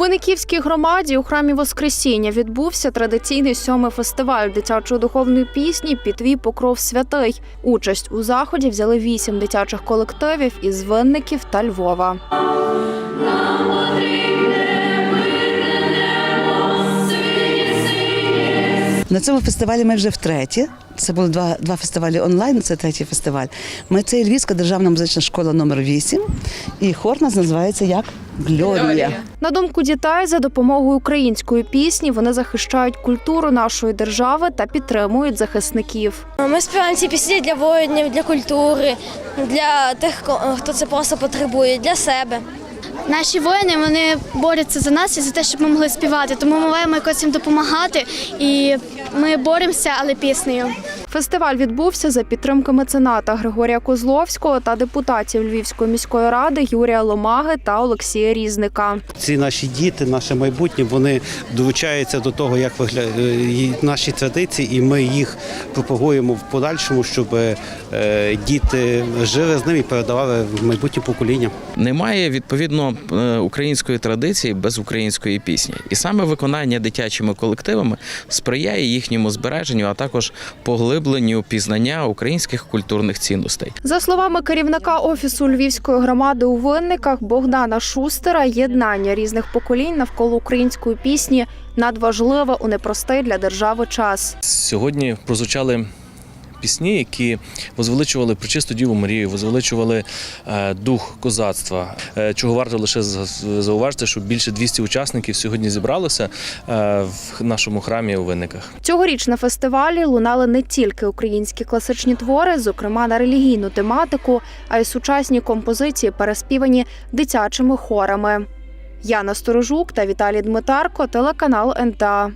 Винниківській громаді у храмі Воскресіння відбувся традиційний сьомий фестиваль дитячої духовної пісні Під твій покров святий. Участь у заході взяли вісім дитячих колективів із Винників та Львова. На цьому фестивалі ми вже втретє. Це були два, два фестивалі онлайн, це третій фестиваль. Ми це Львівська державна музична школа номер 8 і хор нас називається як Глорія. На думку дітей, за допомогою української пісні вони захищають культуру нашої держави та підтримують захисників. Ми співаємо ці пісні для воїнів, для культури, для тих, хто це просто потребує, для себе. Наші воїни вони борються за нас і за те, щоб ми могли співати. Тому ми маємо якось їм допомагати, і ми боремося, але піснею. Фестиваль відбувся за підтримки мецената Григорія Козловського та депутатів Львівської міської ради Юрія Ломаги та Олексія Різника. Ці наші діти, наше майбутнє, вони долучаються до того, як виглядають наші традиції, і ми їх пропагуємо в подальшому, щоб е, діти жили з ними і передавали в майбутнє покоління. Немає відповідно е, української традиції без української пісні, і саме виконання дитячими колективами сприяє їхньому збереженню, а також поглибленню пізнання українських культурних цінностей. За словами керівника офісу Львівської громади у Винниках Богдана Шустера, єднання різних поколінь навколо української пісні надважливе у непростий для держави час. Сьогодні прозвучали пісні, які возвеличували причисту Діву Марію, возвеличували е, дух козацтва. Е, чого варто лише за- зауважити, що більше 200 учасників сьогодні зібралося е, в нашому храмі у Винниках. Цьогоріч на фестивалі лунали не тільки українські класичні твори, зокрема на релігійну тематику, а й сучасні композиції, переспівані дитячими хорами. Яна Сторожук та Віталій Дмитарко, телеканал НТА.